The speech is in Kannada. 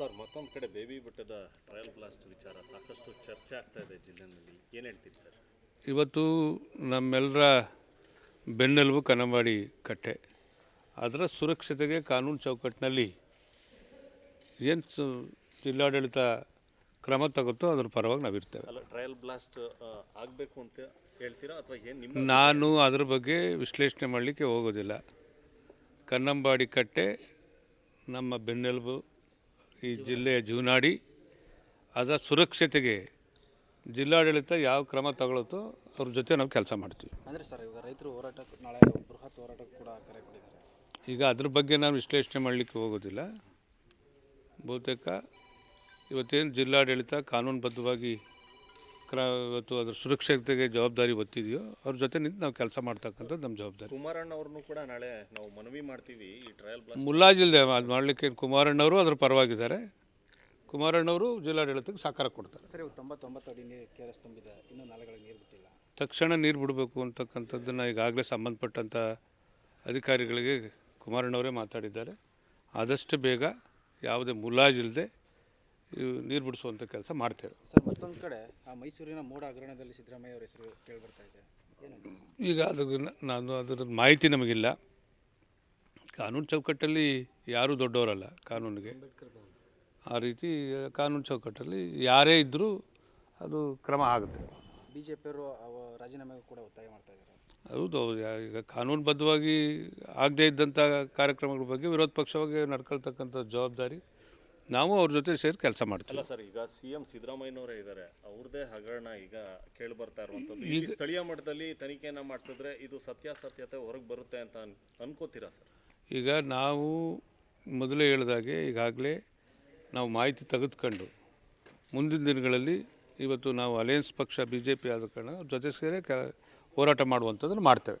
ಸರ್ ಮತ್ತೊಂದು ಕಡೆ ಬೇಬಿ ಬೆಟ್ಟದ ಟ್ರಯಲ್ ಬ್ಲಾಸ್ಟ್ ವಿಚಾರ ಸಾಕಷ್ಟು ಚರ್ಚೆ ಆಗ್ತಾ ಇದೆ ಜಿಲ್ಲೆಯಲ್ಲಿ ಏನು ಹೇಳ್ತೀರಿ ಸರ್? ಇವತ್ತು ನಮ್ಮೆಲ್ಲರ ಬೆನ್ನೆಲುಬು ಕನ್ನಂಬಾಡಿ ಕಟ್ಟೆ. ಅದರ ಸುರಕ್ಷತೆಗೆ ಕಾನೂನು ಚೌಕಟ್ಟಿನಲ್ಲಿ ಏನು ಜಿಲ್ಲಾಡಳಿತ ಕ್ರಮ ತಗುತ್ತೋ ಅದ್ರ ಪರವಾಗಿ ನಾವು ಇರ್ತೇವೆ ಟ್ರಯಲ್ ಬ್ಲಾಸ್ಟ್ ಆಗಬೇಕು ಅಂತ ಹೇಳ್ತೀರಾ? ಅಥವಾ ಏನು ನಾನು ಅದ್ರ ಬಗ್ಗೆ ವಿಶ್ಲೇಷಣೆ ಮಾಡಲಿಕ್ಕೆ ಹೋಗೋದಿಲ್ಲ. ಕನ್ನಂಬಾಡಿ ಕಟ್ಟೆ ನಮ್ಮ ಬೆನ್ನೆಲುಬು ಈ ಜಿಲ್ಲೆಯ ಜೀವನಾಡಿ ಅದರ ಸುರಕ್ಷತೆಗೆ ಜಿಲ್ಲಾಡಳಿತ ಯಾವ ಕ್ರಮ ತಗೊಳುತ್ತೋ ಅವ್ರ ಜೊತೆ ನಾವು ಕೆಲಸ ಮಾಡ್ತೀವಿ. ಅಂದರೆ ಸರ್ ಇವಾಗ ರೈತರು ಹೋರಾಟಕ್ಕೆ ನಾಳೆ ಬೃಹತ್ ಹೋರಾಟಕ್ಕೆ ಕೂಡ ಕರೆ ಕೊಟ್ಟಿದ್ದಾರೆ. ಈಗ ಅದ್ರ ಬಗ್ಗೆ ನಾನು ವಿಶ್ಲೇಷಣೆ ಮಾಡಲಿಕ್ಕೆ ಹೋಗೋದಿಲ್ಲ. ಬಹುತೇಕ ಇವತ್ತೇನು ಜಿಲ್ಲಾಡಳಿತ ಕಾನೂನುಬದ್ಧವಾಗಿ ಕ್ರ ಇವತ್ತು ಅದ್ರ ಸುರಕ್ಷತೆಗೆ ಜವಾಬ್ದಾರಿ ಒತ್ತಿದೆಯೋ ಅವ್ರ ಜೊತೆ ನಿಂತು ನಾವು ಕೆಲಸ ಮಾಡ್ತಕ್ಕಂಥದ್ದು ನಮ್ಮ ಜವಾಬ್ದಾರಿ. ಕುಮಾರಣ್ಣ ಅವ್ರನ್ನೂ ಕೂಡ ನಾಳೆ ನಾವು ಮನವಿ ಮಾಡ್ತೀವಿ ಈ ಟ್ರಯಲ್ ಮುಲ್ಲಾಜಿಲ್ದೆ ಮುಲಾಜಿಲ್ದೆ ಅದು ಮಾಡಲಿಕ್ಕೆ ಕುಮಾರಣ್ಣವರು ಅದ್ರ ಪರವಾಗಿದ್ದಾರೆ. ಕುಮಾರಣ್ಣವರು ಜಿಲ್ಲಾಡಳಿತಕ್ಕೆ ಸಹಕಾರ ಕೊಡ್ತಾರೆ. ಸರಿ ತೊಂಬತ್ತೊಂಬತ್ತು ಅಡಿ ನೀರು ಕೆ ಆರ್ ತುಂಬಿದೆ. ಇನ್ನೂ ನಾಲೆಗಳಿಗೆ ನೀರು ಬಿಟ್ಟಿಲ್ಲ. ತಕ್ಷಣ ನೀರು ಬಿಡಬೇಕು ಅಂತಕ್ಕಂಥದ್ದನ್ನು ಈಗಾಗಲೇ ಸಂಬಂಧಪಟ್ಟಂಥ ಅಧಿಕಾರಿಗಳಿಗೆ ಕುಮಾರಣ್ಣವರೇ ಮಾತಾಡಿದ್ದಾರೆ. ಆದಷ್ಟು ಬೇಗ ಯಾವುದೇ ಮುಲಾಜಿಲ್ಲದೆ ನೀರು ಬಿಡಿಸುವಂಥ ಕೆಲಸ ಮಾಡ್ತೇವೆ. ಸರ್ ಮತ್ತೊಂದು ಕಡೆ ಆ ಮೈಸೂರಿನ ಮೂಡ ಹಗರಣದಲ್ಲಿ ಸಿದ್ದರಾಮಯ್ಯ ಅವರ ಹೆಸರು ಕೇಳಿ ಬರ್ತಾ ಇದೆ. ಈಗ ಅದು ನಾನು ಅದರ ಮಾಹಿತಿ ನಮಗಿಲ್ಲ. ಕಾನೂನು ಚೌಕಟ್ಟಲ್ಲಿ ಯಾರೂ ದೊಡ್ಡವರಲ್ಲ ಕಾನೂನಿಗೆ. ಆ ರೀತಿ ಕಾನೂನು ಚೌಕಟ್ಟಲ್ಲಿ ಯಾರೇ ಇದ್ದರೂ ಅದು ಕ್ರಮ ಆಗುತ್ತೆ. ಬಿ ಜೆ ಪಿಯವರು ರಾಜೀನಾಮೆಗೂ ಕೂಡ ಒತ್ತಾಯ ಮಾಡ್ತಾ ಇದ್ದಾರೆ. ಹೌದು ಈಗ ಕಾನೂನುಬದ್ಧವಾಗಿ ಆಗದೇ ಇದ್ದಂಥ ಕಾರ್ಯಕ್ರಮಗಳ ಬಗ್ಗೆ ವಿರೋಧ ಪಕ್ಷವಾಗಿ ನಡ್ಕೊಳ್ತಕ್ಕಂಥ ಜವಾಬ್ದಾರಿ ನಾವು ಅವ್ರ ಜೊತೆ ಸೇರಿ ಕೆಲಸ ಮಾಡ್ತೀವಿ. ಅಲ್ಲ ಸರ್ ಈಗ ಸಿ ಎಂ ಸಿದ್ದರಾಮಯ್ಯನವರೇ ಇದ್ದಾರೆ ಅವ್ರದೇ ಹಗರಣ ಈಗ ಕೇಳಿ ಬರ್ತಾ ಇರುವಂಥದ್ದು. ಈ ಸ್ಥಳೀಯ ಮಟ್ಟದಲ್ಲಿ ತನಿಖೆಯನ್ನು ಮಾಡಿಸಿದ್ರೆ ಇದು ಸತ್ಯಾಸತ್ಯತೆ ಹೊರಗೆ ಬರುತ್ತೆ ಅಂತ ಅನ್- ಅನ್ಕೋತೀರಾ ಸರ್? ಈಗ ನಾವು ಮೊದಲೇ ಹೇಳಿದಾಗೆ ಈಗಾಗಲೇ ನಾವು ಮಾಹಿತಿ ತೆಗೆದುಕೊಂಡು ಮುಂದಿನ ದಿನಗಳಲ್ಲಿ ಇವತ್ತು ನಾವು ಅಲಯನ್ಸ್ ಪಕ್ಷ ಬಿ ಜೆ ಪಿ ಆದ ಕಾರಣ ಅವ್ರ ಜೊತೆ ಸೇರಿ ಕ ಹೋರಾಟ ಮಾಡುವಂಥದ್ದನ್ನು ಮಾಡ್ತೇವೆ.